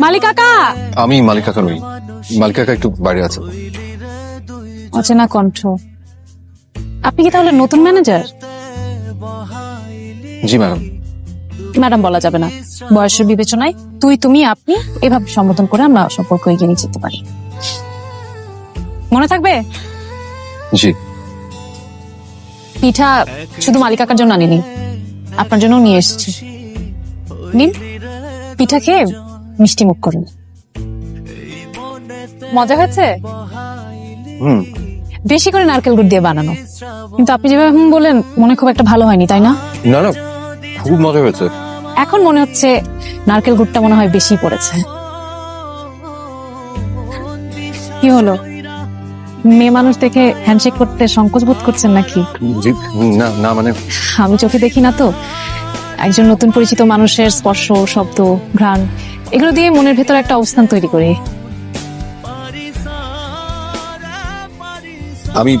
মালিক কাকা আমি মালিক কাকা নই। মালিক কাকা একটু বাইরে আছে অচেনা কণ্ঠ। আপনি কি তাহলে নতুন ম্যানেজার? জি ম্যাডাম। ম্যাডাম বলা যাবে না। বয়সের বিবেচনায় তুই তুমি আপনি এভাবে সম্বোধন করে আমরা সম্পর্ক এগিয়ে নিয়ে যেতে পারি। মনে থাকবে? জি। পিঠা শুধু মালিকাকার জন্য আনিনি। আপনার জন্য নিয়ে এসেছি। নিন। পিঠা খেয়ে মিষ্টি মুখ করুন। মজা হয়েছে? হুম। বেশি করে নারকেল গুড় দিয়ে বানানো। কিন্তু আপনি যেভাবে হুম বলেন মনে খুব একটা ভালো হয়নি তাই না? না না খুব মজা হয়েছে। এখন মনে হচ্ছে নারকেল গুড়টা মনে হয় বেশি পড়েছে। কি হলো? মেয়ে মানুষ দেখে হ্যান্ডশেক করতে সংকোচ বোধ করছেন নাকি? না না মানে আমি চোখে দেখি না তো। একজন নতুন পরিচিত মানুষের স্পর্শ শব্দ ঘ্রাণ এগুলো দিয়ে মনের ভেতর একটা অবস্থান তৈরি করি। আমি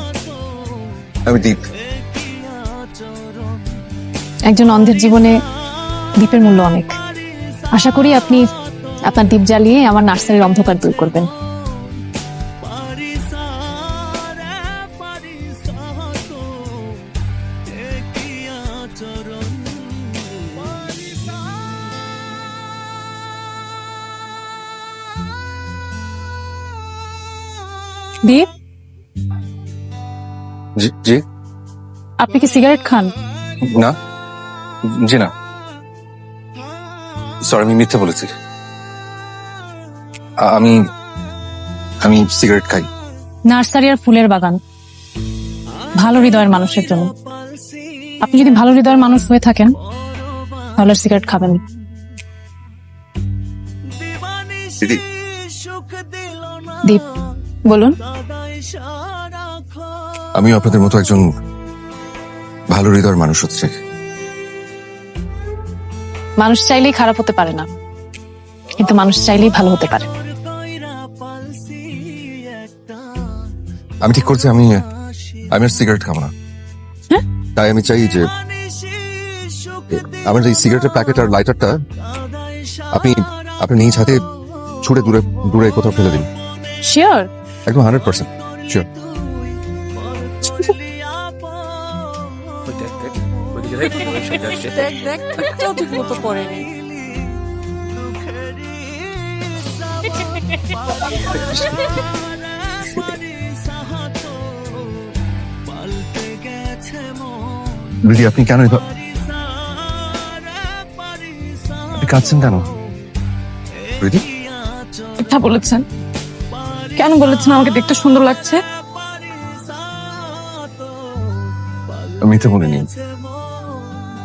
আমি দীপ। একজন অন্ধের জীবনে দ্বীপের মূল্য অনেক। আশা করি আপনি আপনার দ্বীপ জ্বালিয়ে আমার নার্সারির অন্ধকার দূর করবেন। দীপ জি জি। আপনি কি সিগারেট খান? না। জি না। সরি আমি মিথ্যে বলেছি। আমি আমি সিগারেট খাই। নার্সারি আর ফুলের বাগান। ভালো হৃদয়ের মানুষের জন্য। আপনি যদি ভালো হৃদয়ের মানুষ হয়ে থাকেন তাহলে সিগারেট খাবেন দীপ। বলুন। আমিও আপনাদের মতো একজন ভালো হৃদয়ের মানুষ হতে চাই। মানুষ চাইলেই খারাপ হতে পারে না কিন্তু মানুষ চাইলেই ভালো হতে পারে। আমি ঠিক করছি আমি আমি আর সিগারেট খাব না। হ্যাঁ? তাই আমি চাই যে আমার এই সিগারেটের প্যাকেট আর লাইটারটা আপনি আপনি নিজ হাতে ছুড়ে দূরে দূরে কোথাও ফেলে দিন। শিওর একদম হান্ড্রেড পার্সেন্ট শিওর দেখ দেখ ঠিক মতো পড়েনি দিদি আপনি কেন আপনি কাঁদছেন কেন? দিদি মিথ্যা বলেছেন। কেন বলেছেন? আমাকে দেখতে সুন্দর লাগছে। আমি তো বলিনি।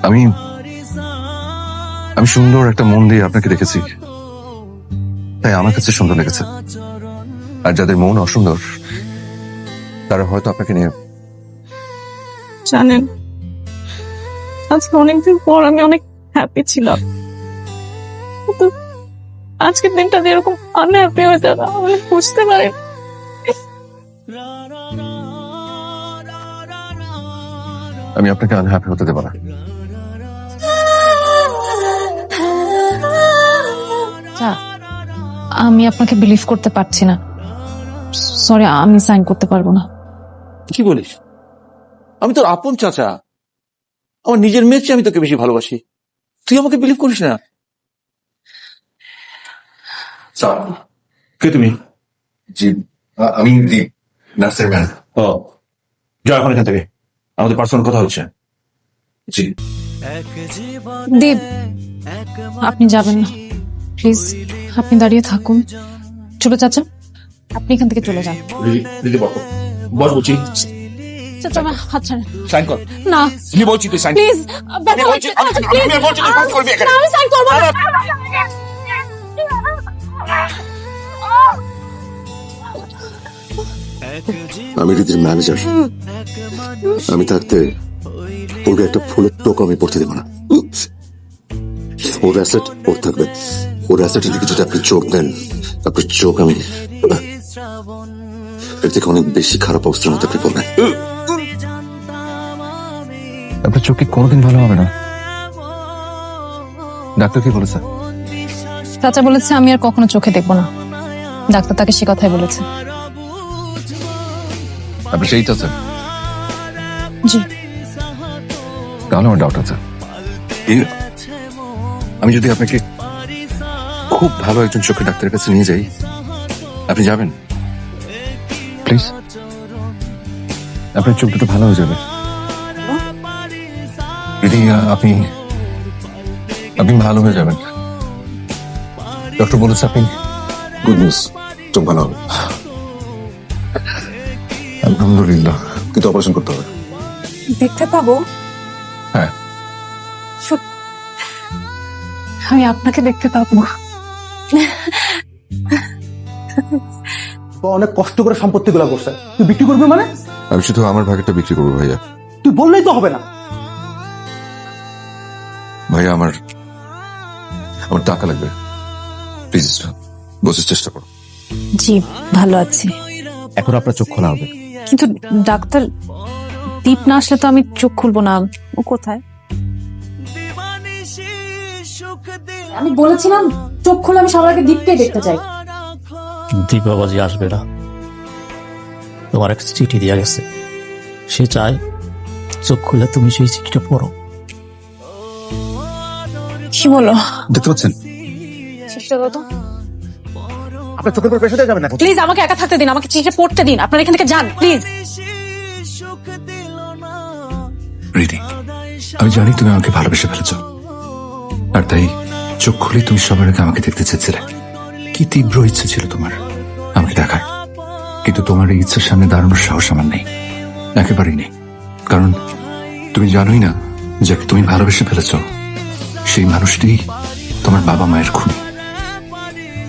আমি আমি সুন্দর একটা মন দিয়ে আপনাকে দেখেছি। তাই আমার কাছে সুন্দর লেগেছে। আর যাদের মন অসুন্দর তারা হয়তো আপনাকে নিয়ে জানেন আজকে অনেকদিন পর আমি অনেক হ্যাপি ছিলাম। আজকের দিনটা যে এরকম আনহ্যাপি হয়ে যাবে আমি বুঝতে পারি আমি আপনাকে আনহ্যাপি হতে দেবো না। আমি আপনাকে বিলিভ করতে পারছি না। সরি আমি সাইন করতে পারব না। কি বলিস? আমি তোর আপন চাচা। আমার নিজের মেয়ের চেয়ে আমি তোকে বেশি ভালোবাসি। তুই আমাকে বিলিভ করিস না? কে তুমি? জি আমি দীপ নার্সের ম্যান। ও যা এখন এখান থেকে। আমাদের পার্সোনাল কথা হচ্ছে। জি। দেব আপনি যাবেন না। প্লিজ আপনি দাঁড়িয়ে থাকুন। ছোট চাচা আপনি এখান থেকে চলে যান। দিদি বল বল বলছি। চাচা আমার হাত ছাড়েন। সাইন কর। না। দিদি বলছি তুই সাইন প্লিজ আমি বলছি আমি আমি বলছি তুই সাইন করবি এখানে। আমি সাইন করব না। আমি দিদির ম্যানেজার আমি থাকতে ওকে একটা ফুলের টোকা আমি পড়তে দেবো না। ওর অ্যাসেট ওর থাকবে। ওর অ্যাসেটের দিকে যদি আপনি চোখ দেন আপনার চোখ আমি এর থেকে অনেক বেশি খারাপ অবস্থার মধ্যে আপনি পড়বেন। আপনার চোখ কি কোনোদিন ভালো হবে না? ডাক্তার কি বলেছে? চাচা বলেছে আমি আর কখনো চোখে দেখব না। ডাক্তার তাকে সে কথাই বলেছে। আপনি সেই চাচ্ছেন জি। তাহলে আমার ডাউট আছে। আমি যদি আপনাকে খুব ভালো একজন চোখের ডাক্তারের কাছে নিয়ে যাই আপনি যাবেন? প্লিজ আপনার চোখ দুটো ভালো হয়ে যাবে। দিদি আপনি আপনি ভালো হয়ে যাবেন। ডক্টর বলেছে আপনি গুড নিউজ চোখ ভালো হবে। আলহামদুলিল্লাহ। কিন্তু অপারেশন করতে হবে। দেখতে পাবো। হ্যাঁ। আমি আপনাকে দেখতে পাবো। তো অনেক কষ্ট করে সম্পত্তি গুলা করছে। তুই বিক্রি করবি মানে? আমি শুধু আমার ভাগেরটা বিক্রি করব ভাইয়া। তুই বললেই তো হবে না। ভাইয়া আমার আমার টাকা লাগবে। প্লিজ বোঝার চেষ্টা করো। জি ভালো আছি। এখন আপনার চোখ খোলা হবে। কিন্তু ডাক্তার দীপ না আসলে তো আমি চোখ খুলবো না। ও কোথায়? আমি বলেছিলাম চোখ খুলে আমি সবার আগে দীপকে দেখতে চাই। দীপাবাজি আসবে না। তোমার একটা চিঠি দেওয়া গেছে। সে চায় চোখ খুলে তুমি সেই চিঠিটা পড়ো। কি বলো? দেখতে পাচ্ছেন? চেষ্টা করো আপনার চোখের উপর প্রেশার যাবে না প্লিজ আমাকে একা থাকতে দিন আমাকে চিঠিটা পড়তে দিন। আপনারা এখান থেকে যান প্লিজ রীতি আমি জানি তুমি আমাকে ভালোবেসে ফেলেছ। আর তাই চোখ খুলে তুমি সবার আগে আমাকে দেখতে চেয়েছিলে। কি তীব্র ইচ্ছে ছিল তোমার? আমাকে দেখার। কিন্তু তোমার এই ইচ্ছার সামনে দাঁড়ানোর সাহস আমার নেই। একেবারেই নেই। কারণ তুমি জানোই না যাকে তুমি ভালোবেসে ফেলেছ। সেই মানুষটি তোমার বাবা মায়ের খুনি।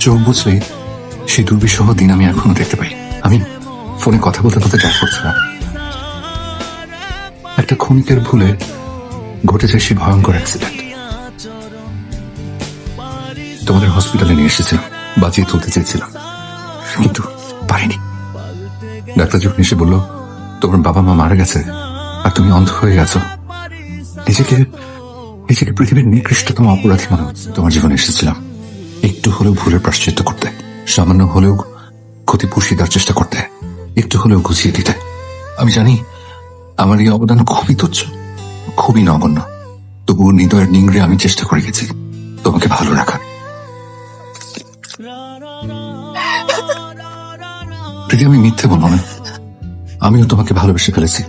চোখ বুঝলে সেই দুর্বিষহ দিন আমি এখনও দেখতে পাই। আমি ফোনে কথা বলতে বলতে ডাক করছিলাম। একটা ক্ষণিকের ভুলে ঘটে যায় সেই ভয়ঙ্কর অ্যাক্সিডেন্ট তোমাদের হসপিটালে নিয়ে এসেছিলাম, বাঁচিয়ে তুলতে চেয়েছিলাম। কিন্তু পারিনি। ডাক্তার যখন এসে বলল, তোমার বাবা মা মারা গেছে আর তুমি অন্ধ হয়ে গেছো। নিজেকে নিজেকে পৃথিবীর নিকৃষ্টতম অপরাধী মনে হচ্ছে। তোমার জীবনে এসেছিলাম। একটু হলেও ভুলের প্রাশ্চিত্য করতে, সামান্য হলেও ক্ষতি পুষিয়ে দেওয়ার চেষ্টা করতে, একটু হলেও গুছিয়ে দিতে। আমি জানি আমার এই অবদান খুবই তুচ্ছ, খুবই নগণ্য। তবুও হৃদয়ের নিংড়ে আমি চেষ্টা করে গেছি তোমাকে ভালো রাখার। প্রীতি, আমি মিথ্যে বলব না। আমিও তোমাকে ভালোবেসে ফেলেছি।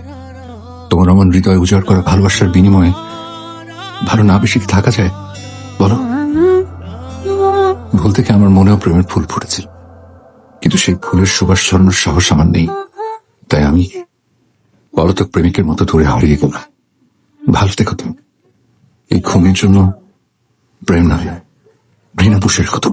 তোমার আমার হৃদয় উজাড় করা ভালোবাসার বিনিময়ে ভালো না বেশি থাকা যায়? বলো। ভুল থেকে আমার মনেও প্রেমের ফুল ফুটেছিল। কিন্তু সেই ফুলের সুবাস ছড়ানোর সাহস আমার নেই। তাই আমি পলাতক প্রেমিকের মতো দূরে হারিয়ে গেলাম। ভালো দেখো তুমি। এই খুনের জন্য প্রেম নয়, ঘৃণা পুষের কত